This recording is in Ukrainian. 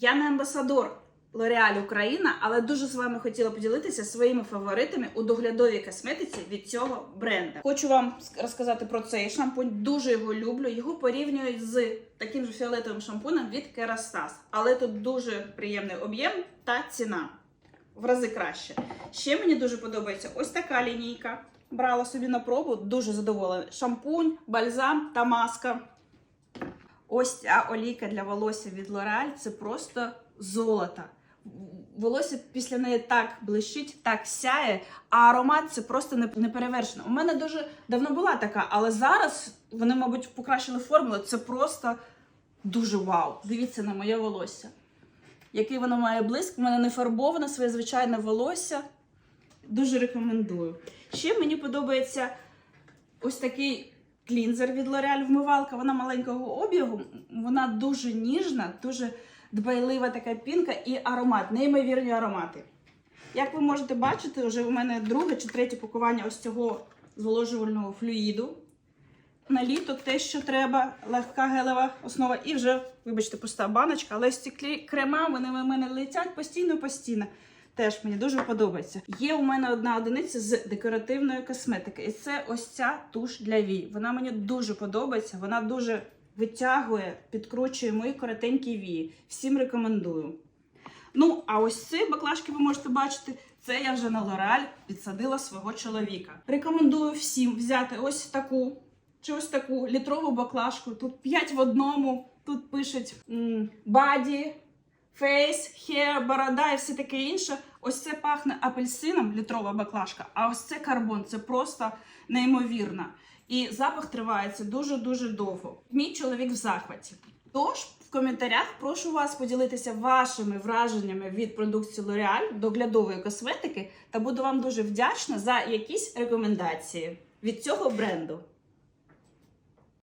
Я не амбасадор L'Oreal Україна, але дуже з вами хотіла поділитися своїми фаворитами у доглядовій косметиці від цього бренду. Хочу вам розказати про цей шампунь. Дуже його люблю. Його порівнюють з таким же фіолетовим шампунем від Kerastase. Але тут дуже приємний об'єм та ціна. В рази краще. Ще мені дуже подобається ось така лінійка. Брала собі на пробу, дуже задоволена. Шампунь, бальзам та маска. Ось ця олійка для волосся від L'Oreal це просто золото. Волосся після неї так блищить, так сяє, а аромат це просто не, не. У мене дуже давно була така, але зараз вони, мабуть, покращили формулу. Це просто дуже вау. Дивіться на моє волосся. Який воно має блиск, у мене не фарбоване, своє звичайне волосся. Дуже рекомендую. Ще мені подобається ось такий клінзер від L'Oreal вмивалка. Вона маленького обігу, вона дуже ніжна, дуже дбайлива така пінка і аромат, неймовірні аромати. Як ви можете бачити, вже у мене друге чи третє пакування ось цього зволожувального флюїду. На літо те, що треба, легка гелева основа, і вже, вибачте, пуста баночка, але ці крема вони в мене летять постійно-постійно. Теж мені дуже подобається. Є у мене одна одиниця з декоративної косметики, і це ось ця туш для вій. Вона мені дуже подобається. Вона дуже витягує, підкручує мої коротенькі вії. Всім рекомендую. Ну, а ось ці баклажки ви можете бачити. Це я вже на L'Oreal підсадила свого чоловіка. Рекомендую всім взяти ось таку чи ось таку літрову баклажку. Тут 5 в одному. Тут пишуть баді, фейс, хер, борода і все таке інше. Ось це пахне апельсином, літрова баклажка, а ось це карбон. Це просто неймовірно. І запах тривається дуже-дуже довго. Мій чоловік в захваті. Тож в коментарях прошу вас поділитися вашими враженнями від продукції L'Oreal, доглядової косметики, та буду вам дуже вдячна за якісь рекомендації від цього бренду.